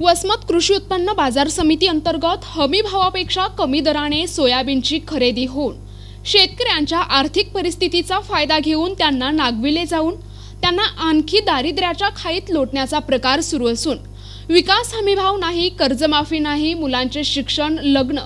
वसमत कृषी उत्पन्न बाजार समिती अंतर्गत हमी भावापेक्षा कमी दराने सोयाबीनची खरेदी होऊन शेतकऱ्यांच्या आर्थिक परिस्थितीचा फायदा घेऊन त्यांना नागविले जाऊन त्यांना आणखी दारिद्र्याच्या खाईत लोटण्याचा प्रकार सुरू असून विकास हमी भाव नाही कर्जमाफी नाही मुलांचे शिक्षण लग्न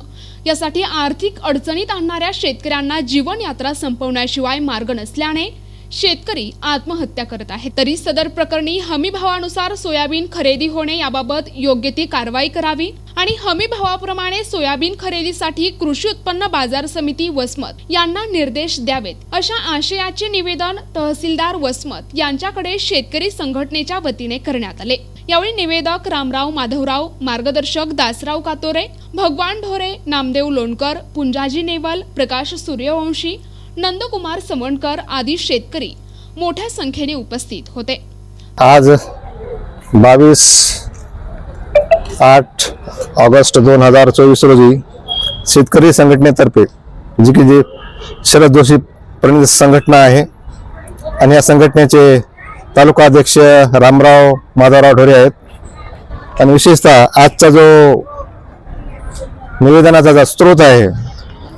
यासाठी आर्थिक अडचणीत आणणाऱ्या शेतकऱ्यांना जीवनयात्रा संपवण्याशिवाय मार्ग नसल्याने शेतकरी आत्महत्या करत आहेत तरी सदर प्रकरणी हमी भावानुसार सोयाबीन खरेदी होणे याबाबत योग्य ती कारवाई करावी आणि हमी भावाप्रमाणे सोयाबीन खरेदीसाठी कृषी उत्पन्न बाजार समिती वसमत यांना निर्देश द्यावेत. अशा आशयाचे निवेदन तहसीलदार वसमत यांच्याकडे शेतकरी संघटनेच्या वतीने करण्यात आले. यावेळी निवेदक रामराव माधवराव मार्गदर्शक दासराव कातोरे भगवान ढोरे नामदेव लोणकर पुंजाजी नेवल प्रकाश सूर्यवंशी नंदकुमार समणकर आदी शेतकरी मोठ्या संख्येने उपस्थित होते. आज बावीस आठ ऑगस्ट दोन हजार चोवीस रोजी शेतकरी संघटनेतर्फे जी की जी शरद जोशी प्रणित संघटना आहे आणि या संघटनेचे तालुका अध्यक्ष रामराव माधवराव ढोरे आहेत. आणि विशेषतः आजचा जो निवेदनाचा जो स्रोत आहे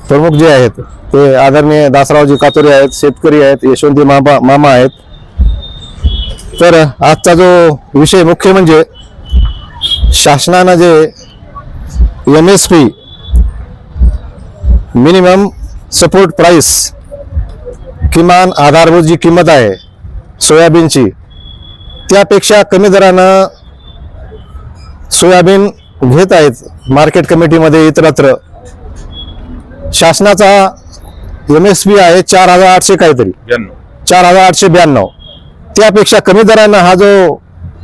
प्रमुख जे आहेत ते आदरणीय दासरावजी कातोरे आहेत शेतकरी आहेत यशवंती मामा मामा आहेत. तर आजचा जो विषय मुख्य म्हणजे शासनानं जे M S P minimum support price किमान आधारभूत जी किंमत आहे सोयाबीनची त्यापेक्षा कमी दरानं सोयाबीन घेत आहेत मार्केट कमिटीमध्ये इतरत्र. शासनाचा एम एस पी आहे चार हजार आठशे काहीतरी. चार हजार आठशे ब्याण्णव. त्यापेक्षा कमी दरानं हा जो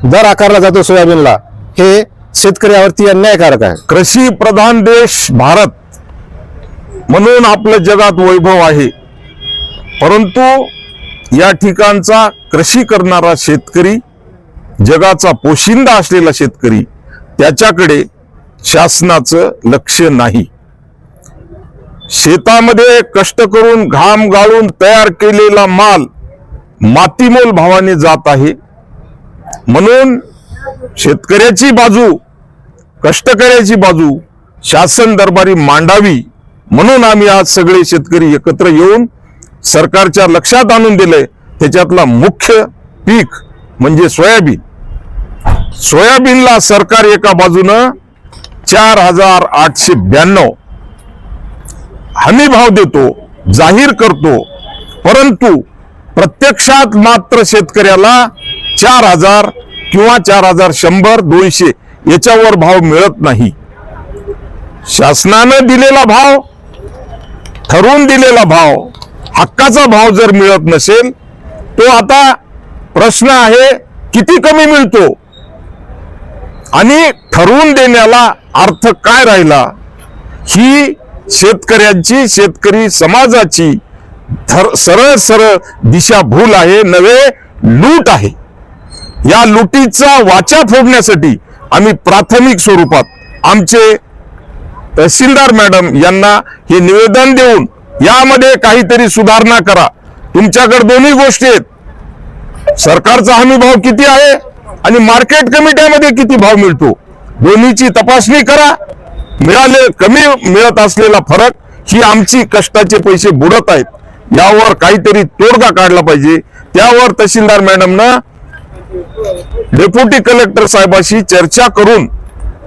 दर आकारला जातो सोयाबीनला हे शेतकऱ्यावरती अन्यायकारक आहे. कृषी प्रधान देश भारत म्हणून आपलं जगात वैभव आहे. परंतु या ठिकाणचा कृषी करणारा शेतकरी जगाचा पोशिंदा असलेला शेतकरी त्याच्याकडे शासनाचं लक्ष नाही. शेतामध्ये कष्ट करून घाम गाळून तयार केलेला माल मातीमोल भावाने जात आहे. म्हणून शेतकऱ्याची बाजू कष्टकऱ्याची बाजू शासन दरबारी मांडावी म्हणून आम्ही आज सगळे शेतकरी एकत्र येऊन सरकारच्या लक्षात आणून दिलंय. त्याच्यातला मुख्य पीक म्हणजे सोयाबीन. सोयाबीनला सरकार एका बाजूनं चार हजार आठशे ब्याण्णव हमीभाव देतो जाहीर करतो. परंतु प्रत्यक्षात मात्र शेतकऱ्याला चार हजार किंवा चार हजार शंभर दोनशे याच्यावर भाव मिळत नाही. शासनानं दिलेला भाव ठरवून दिलेला भाव हक्काचा भाव जर मिळत नसेल तो आता प्रश्न आहे किती कमी मिळतो? आणि ठरवून देण्याला अर्थ काय राहिला? ही शेतकऱ्यांची शेतकरी समाजाची धर- सरळ सरळ दिशाभूल आहे नवे लूट आहे. या लुटीचा वाचा फोडण्यासाठी आम्ही प्राथमिक स्वरूपात आमचे तहसीलदार मॅडम यांना हे निवेदन देऊन यामध्ये काहीतरी सुधारणा करा. तुमच्याकडे दोन्ही गोष्टी आहेत. सरकारचा हमी भाव किती आहे आणि मार्केट कमिट्यामध्ये किती भाव मिळतो? दोन्हीची तपासणी करा. मिळाले कमी मिळत असलेला फरक ही आमची कष्टाचे पैसे बुडत आहेत. यावर काहीतरी तोडगा काढला पाहिजे. त्यावर तहसीलदार मॅडमनं डेप्युटी कलेक्टर साहेबाशी चर्चा करून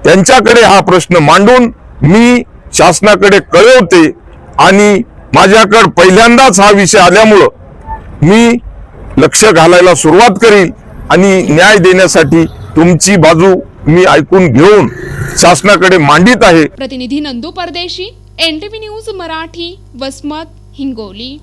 त्यांच्याकडे हा प्रश्न मांडून मी शासनाकडे कळवते आणि माझ्याकडे पहिल्यांदाच हा विषय आल्यामुळं मी लक्ष घालायला सुरुवात करील आणि न्याय देण्यासाठी तुमची बाजू मी ऐकून घेऊन शासनाकडे मांडित आहे. प्रतिनिधी नंदू परदेशी एनटीव्ही न्यूज मराठी वसमत हिंगोली.